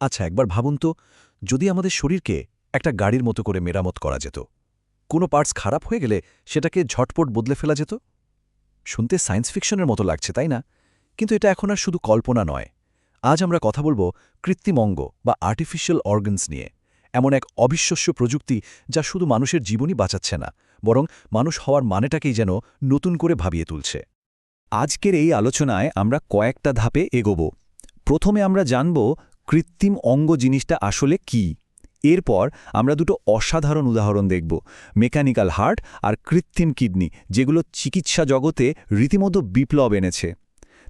আচ্ছা একবার ভাবুন তো, যদি আমাদের শরীরকে একটা গাড়ির মতো করে মেরামত করা যেত, কোনো পার্টস খারাপ হয়ে গেলে সেটাকে ঝটপট বদলে ফেলা যেত? শুনতে সায়েন্স ফিকশনের মতো লাগছে, তাই না? কিন্তু এটা এখন আর শুধু কল্পনা নয়। আজ আমরা কথা বলব কৃত্রিম অঙ্গ বা আর্টিফিশিয়াল অর্গানস নিয়ে, এমন এক অবিশ্বাস্য প্রযুক্তি যা শুধু মানুষের জীবনই বাঁচাচ্ছে না, বরং মানুষ হওয়ার মানেটাকেই যেন নতুন করে ভাবিয়ে তুলছে। আজকের এই আলোচনায় আমরা কয়েকটা ধাপে এগোব। প্রথমে আমরা জানব কৃত্রিম অঙ্গ জিনিসটা আসলে কি? এরপর আমরা দুটো অসাধারণ উদাহরণ দেখব, মেকানিক্যাল হার্ট আর কৃত্রিম কিডনি, যেগুলো চিকিৎসা জগতে রীতিমতো বিপ্লব এনেছে।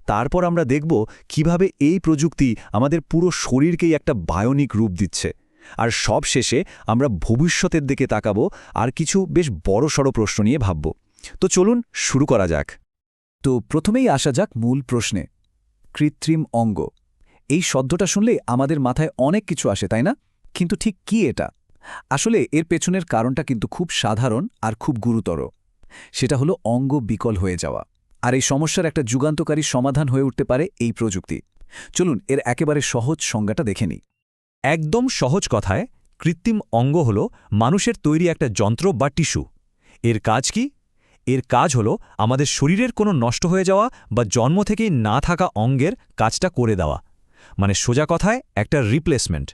তারপর আমরা দেখব কীভাবে এই প্রযুক্তি আমাদের পুরো শরীরকেই একটা বায়োনিক রূপ দিচ্ছে। আর সব শেষে আমরা ভবিষ্যতের দিকে তাকাবো আর কিছু বেশ বড়সড় প্রশ্ন নিয়ে ভাবব। তো চলুন শুরু করা যাক। তো প্রথমেই আসা যাক মূল প্রশ্নে, কৃত্রিম অঙ্গ। এই শব্দটা শুনলে আমাদের মাথায় অনেক কিছু আসে, তাই না? কিন্তু ঠিক কি এটা? আসলে এর পেছনের কারণটা কিন্তু খুব সাধারণ আর খুব গুরুতর। সেটা হলো অঙ্গ বিকল হয়ে যাওয়া। আর এই সমস্যার একটা যুগান্তকারী সমাধান হয়ে উঠতে পারে এই প্রযুক্তি। চলুন, এর একেবারে সহজ সংজ্ঞাটা দেখে নিই। একদম সহজ কথায়, কৃত্রিম অঙ্গ হল মানুষের তৈরি একটা যন্ত্র বা টিস্যু। এর কাজ কি? এর কাজ হল আমাদের শরীরের কোনো নষ্ট হয়ে যাওয়া বা জন্ম থেকেই না থাকা অঙ্গের কাজটা করে দেওয়া। মানে সোজা কথায় একটা রিপ্লেসমেন্ট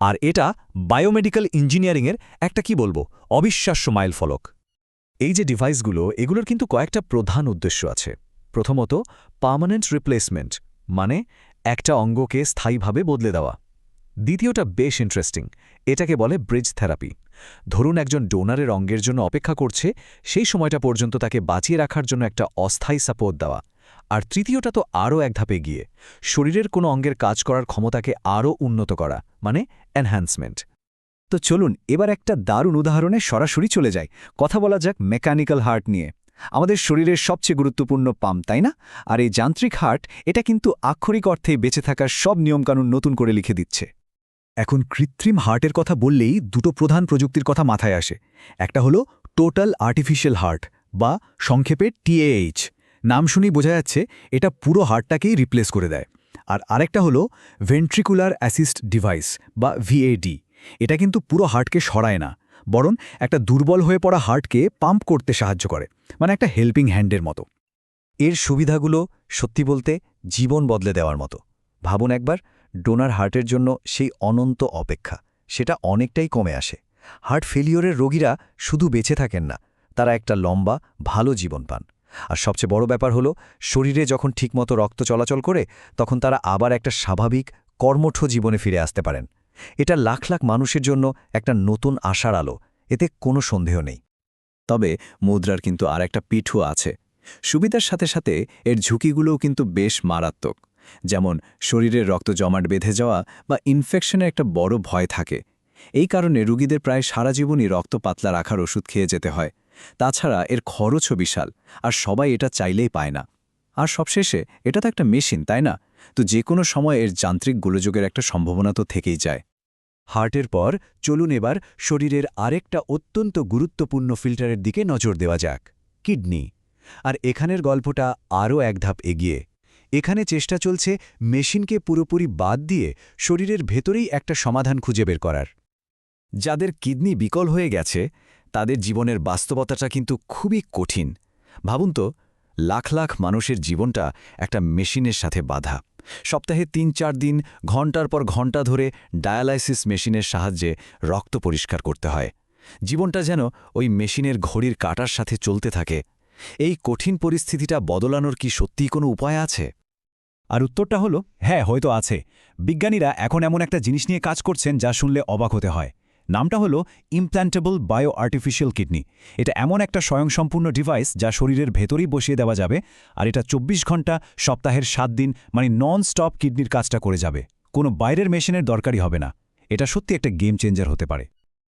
আর এটা বায়োমেডিক্যাল ইঞ্জিনিয়ারিংয়ের একটা কি বলব, অবিশ্বাস্য মাইল ফলক। এই যে ডিভাইসগুলো এগুলোর কিন্তু কয়েকটা প্রধান উদ্দেশ্য আছে। প্রথমত পার্মানেন্ট রিপ্লেসমেন্ট মানে একটা অঙ্গকে স্থায়ীভাবে বদলে দেওয়া। দ্বিতীয়টা বেশ ইন্টারেস্টিং এটাকে বলে ব্রিজ থেরাপি ধরুন একজন ডোনারের অঙ্গের জন্য অপেক্ষা করছে, সেই সময়টা পর্যন্ত তাকে বাঁচিয়ে রাখার জন্য একটা অস্থায়ী সাপোর্ট দেওয়া। আর তৃতীয়টা তো আরও এক ধাপে গিয়ে শরীরের কোনো অঙ্গের কাজ করার ক্ষমতাকে আরও উন্নত করা মানে এনহ্যান্সমেন্ট তো চলুন, এবার একটা দারুণ উদাহরণে সরাসরি চলে যায় কথা বলা যাক মেকানিক্যাল হার্ট নিয়ে। আমাদের শরীরের সবচেয়ে গুরুত্বপূর্ণ পাম্প তাই না? আর এই যান্ত্রিক হার্ট এটা কিন্তু আক্ষরিক অর্থে বেঁচে থাকার সব নিয়মকানুন নতুন করে লিখে দিচ্ছে। এখন কৃত্রিম হার্টের কথা বললেই দুটো প্রধান প্রযুক্তির কথা মাথায় আসে। একটা হলো টোটাল আর্টিফিশিয়াল হার্ট বা সংক্ষেপে টিএএইচ নাম শুনেই বোঝা যাচ্ছে এটা পুরো হার্টটাকেই রিপ্লেস করে দেয়। আর আরেকটা হলো ভেন্ট্রিকুলার অ্যাসিস্ট ডিভাইস বা ভিএডি এটা কিন্তু পুরো হার্টকে সরায় না, বরং একটা দুর্বল হয়ে পড়া হার্টকে পাম্প করতে সাহায্য করে মানে একটা হেল্পিং হ্যান্ডের মতো। এর সুবিধাগুলো সত্যি বলতে জীবন বদলে দেওয়ার মতো। ভাবুন একবার ডোনার হার্টের জন্য সেই অনন্ত অপেক্ষা, সেটা অনেকটাই কমে আসে। হার্ট ফেলিওরের রোগীরা শুধু বেঁচে থাকেন না, তারা একটা লম্বা, ভালো জীবন পান। আর সবচেয়ে বড় ব্যাপার হলো, শরীরে যখন ঠিকমতো রক্ত চলাচল করে, তখন তারা আবার একটা স্বাভাবিক কর্মঠ জীবনে ফিরে আসতে পারেন। এটা লাখ লাখ মানুষের জন্য একটা নতুন আশার আলো, এতে কোনো সন্দেহ নেই। তবে মুদ্রার কিন্তু আর একটা পিঠু আছে। সুবিধার সাথে সাথে এর ঝুঁকিগুলোও কিন্তু বেশ মারাত্মক। যেমন শরীরের রক্ত জমাট বেঁধে যাওয়া বা ইনফেকশনের একটা বড় ভয় থাকে। এই কারণে রুগীদের প্রায় সারা জীবনই রক্ত পাতলা রাখার ওষুধ খেয়ে যেতে হয়। তাছাড়া এর খরচও বিশাল, আর সবাই এটা চাইলেই পায় না। আর সবশেষে, এটা তো একটা মেশিন, তাই না? তো যে কোনো সময় এর যান্ত্রিক গোলযোগের একটা সম্ভাবনা তো থেকেই যায়। হার্টের পর, চলুন এবার শরীরের আরেকটা অত্যন্ত গুরুত্বপূর্ণ ফিল্টারের দিকে নজর দেওয়া যাক, কিডনি। আর এখানের গল্পটা আরও এক ধাপ এগিয়ে। এখানে চেষ্টা চলছে মেশিনকে পুরোপুরি বাদ দিয়ে শরীরের ভেতরেই একটা সমাধান খুঁজে বের করার। যাদের কিডনি বিকল হয়ে গেছে তাদের জীবনের বাস্তবতাটা কিন্তু খুবই কঠিন। ভাবুন তো, লাখ লাখ মানুষের জীবনটা একটা মেশিনের সাথে বাধা। সপ্তাহে তিন চার দিন, ঘণ্টার পর ঘণ্টা ধরে ডায়ালাইসিস মেশিনের সাহায্যে রক্ত পরিষ্কার করতে হয়। জীবনটা যেন ওই মেশিনের ঘড়ির কাটার সাথে চলতে থাকে। এই কঠিন পরিস্থিতিটা বদলানোর কি সত্যিই কোনো উপায় আছে? আর উত্তরটা হলো হ্যাঁ হয়তো আছে। বিজ্ঞানীরা এখন এমন একটা জিনিস নিয়ে কাজ করছেন যা শুনলে অবাক হতে হয়। নামটা হলো ইমপ্ল্যান্টেবল বায়ো আর্টিফিশিয়াল কিডনি এটা এমন একটা স্বয়ংসম্পূর্ণ ডিভাইস যা শরীরের ভেতরেই বসিয়ে দেওয়া যাবে আর এটা ২৪ ঘণ্টা, সপ্তাহের সাত দিন মানে নন স্টপ কিডনির কাজটা করে যাবে। কোনো বাইরের মেশিনের দরকারই হবে না। এটা সত্যি একটা গেম চেঞ্জার হতে পারে।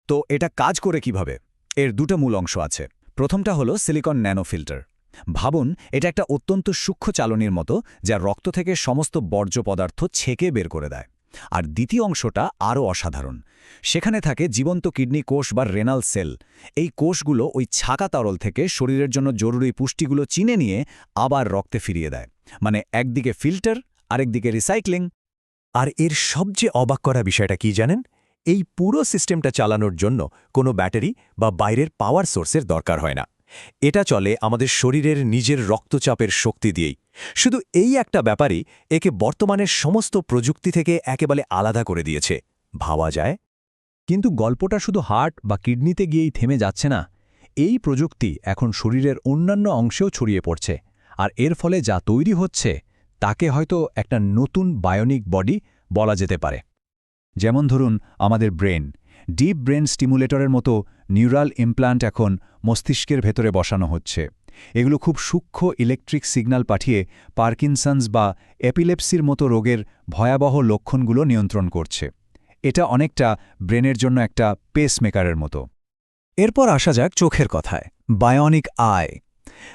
তো এটা কাজ করে কীভাবে? এর দুটো মূল অংশ আছে। প্রথমটা হলো সিলিকন ন্যানো ফিল্টার ভাবুন, এটা একটা অত্যন্ত সূক্ষ্ম চালনির মতো যা রক্ত থেকে সমস্ত বর্জ্য পদার্থ ছেকে বের করে দেয়। আর দ্বিতীয় অংশটা আরও অসাধারণ। সেখানে থাকে জীবন্ত কিডনি কোষ বা রেনাল সেল এই কোষগুলো ওই ছাকা তরল থেকে শরীরের জন্য জরুরি পুষ্টিগুলো চিনে নিয়ে আবার রক্তে ফিরিয়ে দেয়। মানে একদিকে ফিল্টার আরেকদিকে রিসাইক্লিং আর এর সবচেয়ে অবাক করা বিষয়টা কি জানেন? এই পুরো সিস্টেমটা চালানোর জন্য কোনো ব্যাটারি বা বাইরের পাওয়ার সোর্সের দরকার হয় না। এটা চলে আমাদের শরীরের নিজের রক্তচাপের শক্তি দিয়েই। শুধু এই একটা ব্যাপারই একে বর্তমানের সমস্ত প্রযুক্তি থেকে একেবারে আলাদা করে দিয়েছে। ভাবা যায়? কিন্তু গল্পটা শুধু হার্ট বা কিডনিতে গিয়েই থেমে যাচ্ছে না। এই প্রযুক্তি এখন শরীরের অন্যান্য অংশেও ছড়িয়ে পড়ছে। আর এর ফলে যা তৈরি হচ্ছে, তাকে হয়তো একটা নতুন বায়োনিক বডি বলা যেতে পারে। যেমন ধরুন আমাদের ব্রেন। ডিপ ব্রেন স্টিমুলেটরের মতো নিউরাল ইমপ্লান্ট এখন মস্তিষ্কের ভেতরে বসানো হচ্ছে। এগুলো খুব সূক্ষ্ম ইলেকট্রিক সিগন্যাল পাঠিয়ে পার্কিনসন্স বা এপিলেপসির মতো রোগের ভয়াবহ লক্ষণগুলো নিয়ন্ত্রণ করছে। এটা অনেকটা ব্রেনের জন্য একটা পেসমেকারের মতো। এরপর আসা যাক চোখের কথায়। বায়োনিক আয়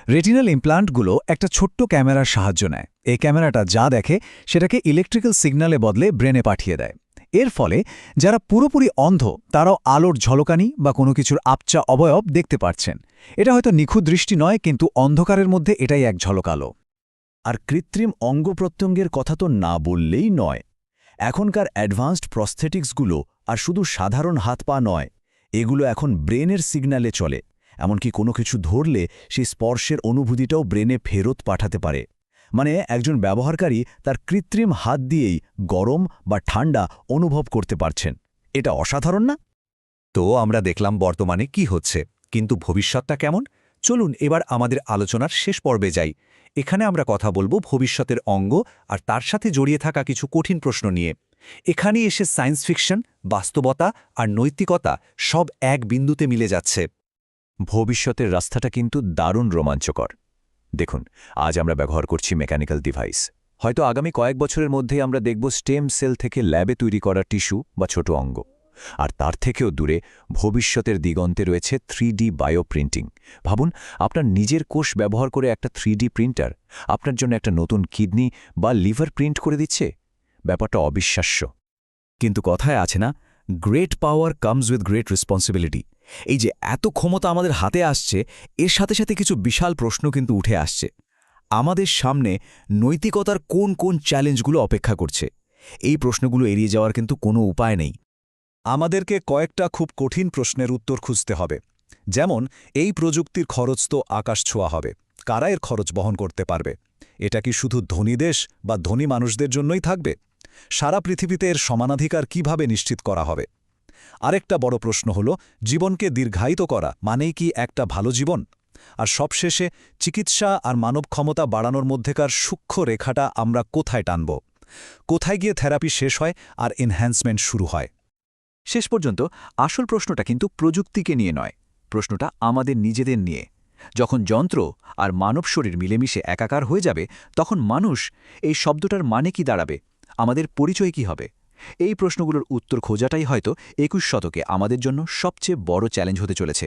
রেটিনাল ইমপ্লান্টগুলো একটা ছোট্ট ক্যামেরার সাহায্য নেয়। এই ক্যামেরাটা যা দেখে সেটাকে ইলেকট্রিক্যাল সিগন্যালে বদলে ব্রেনে পাঠিয়ে দেয়। এর ফলে যারা পুরোপুরি অন্ধ, তারাও আলোর ঝলকানি বা কোনো কিছুর আপচা অবয়ব দেখতে পারছেন। এটা হয়তো নিখুঁত দৃষ্টি নয়, কিন্তু অন্ধকারের মধ্যে এটাই এক ঝলক আলো আর কৃত্রিম অঙ্গ প্রত্যঙ্গের কথা তো না বললেই নয়। এখনকার অ্যাডভান্সড প্রস্থেটিক্সগুলো আর শুধু সাধারণ হাত পা নয়, এগুলো এখন ব্রেনের সিগন্যালে চলে। এমনকি কোনো কিছু ধরলে সেই স্পর্শের অনুভূতিটাও ব্রেনে ফেরত পাঠাতে পারে। মানে একজন ব্যবহারকারী তার কৃত্রিম হাত দিয়েই গরম বা ঠান্ডা অনুভব করতে পারছেন। এটা অসাধারণ না? তো আমরা দেখলাম বর্তমানে কি হচ্ছে কিন্তু ভবিষ্যৎটা কেমন? চলুন এবার আমাদের আলোচনার শেষ পর্বে যাই। এখানে আমরা কথা বলব ভবিষ্যতের অঙ্গ আর তার সাথে জড়িয়ে থাকা কিছু কঠিন প্রশ্ন নিয়ে। এখানে এসে সায়েন্স ফিকশন বাস্তবতা আর নৈতিকতা সব এক বিন্দুতে মিলে যাচ্ছে। ভবিষ্যতের রাস্তাটা কিন্তু দারুণ রোমাঞ্চকর। দেখুন, আজ আমরা ব্যবহার করছি মেকানিক্যাল ডিভাইস। হয়তো আগামী কয়েক বছরের মধ্যেই আমরা দেখব স্টেম সেল থেকে ল্যাবে তৈরি করা টিস্যু বা ছোট অঙ্গ। আর তার থেকেও দূরে ভবিষ্যতের দিগন্তে রয়েছে থ্রি ডি বায়োপ্রিন্টিং। ভাবুন, আপনার নিজের কোষ ব্যবহার করে একটা থ্রি প্রিন্টার আপনার জন্য একটা নতুন কিডনি বা লিভার প্রিন্ট করে দিচ্ছে? ব্যাপারটা অবিশ্বাস্য। কিন্তু কথায় আছে না, great power comes with great responsibility. এই যে এত ক্ষমতা আমাদের হাতে আসছে, এর সাথে সাথে কিছু বিশাল প্রশ্ন কিন্তু উঠে আসছে। আমাদের সামনে নৈতিকতার কোন কোন চ্যালেঞ্জগুলো অপেক্ষা করছে? এই প্রশ্নগুলো এড়িয়ে যাওয়ার কিন্তু কোনো উপায় নেই। আমাদেরকে কয়েকটা খুব কঠিন প্রশ্নের উত্তর খুঁজতে হবে। যেমন, এই প্রযুক্তির খরচ তো আকাশ ছোঁয়া হবে। কারা এর খরচ বহন করতে পারবে? এটা কি শুধু ধনী দেশ বা ধনী মানুষদের জন্যই থাকবে? সারা পৃথিবীতে এর সমানাধিকার কীভাবে নিশ্চিত করা হবে? আরেকটা বড় প্রশ্ন হল, জীবনকে দীর্ঘায়িত করা মানেই কি একটা ভালো জীবন? আর সবশেষে, চিকিৎসা আর মানব ক্ষমতা বাড়ানোর মধ্যেকার সূক্ষ্ম রেখাটা আমরা কোথায় টানব? কোথায় গিয়ে থেরাপি শেষ হয় আর এনহ্যান্সমেন্ট শুরু হয়? শেষ পর্যন্ত, আসল প্রশ্নটা কিন্তু প্রযুক্তিকে নিয়ে নয়, প্রশ্নটা আমাদের নিজেদের নিয়ে। যখন যন্ত্র আর মানব শরীর মিলেমিশে একাকার হয়ে যাবে, তখন মানুষ এই শব্দটার মানে কি দাঁড়াবে? আমাদের পরিচয় কি হবে? এই প্রশ্নগুলোর উত্তর খোঁজাটাই হয়তো একুশ শতকে আমাদের জন্য সবচেয়ে বড় চ্যালেঞ্জ হতে চলেছে।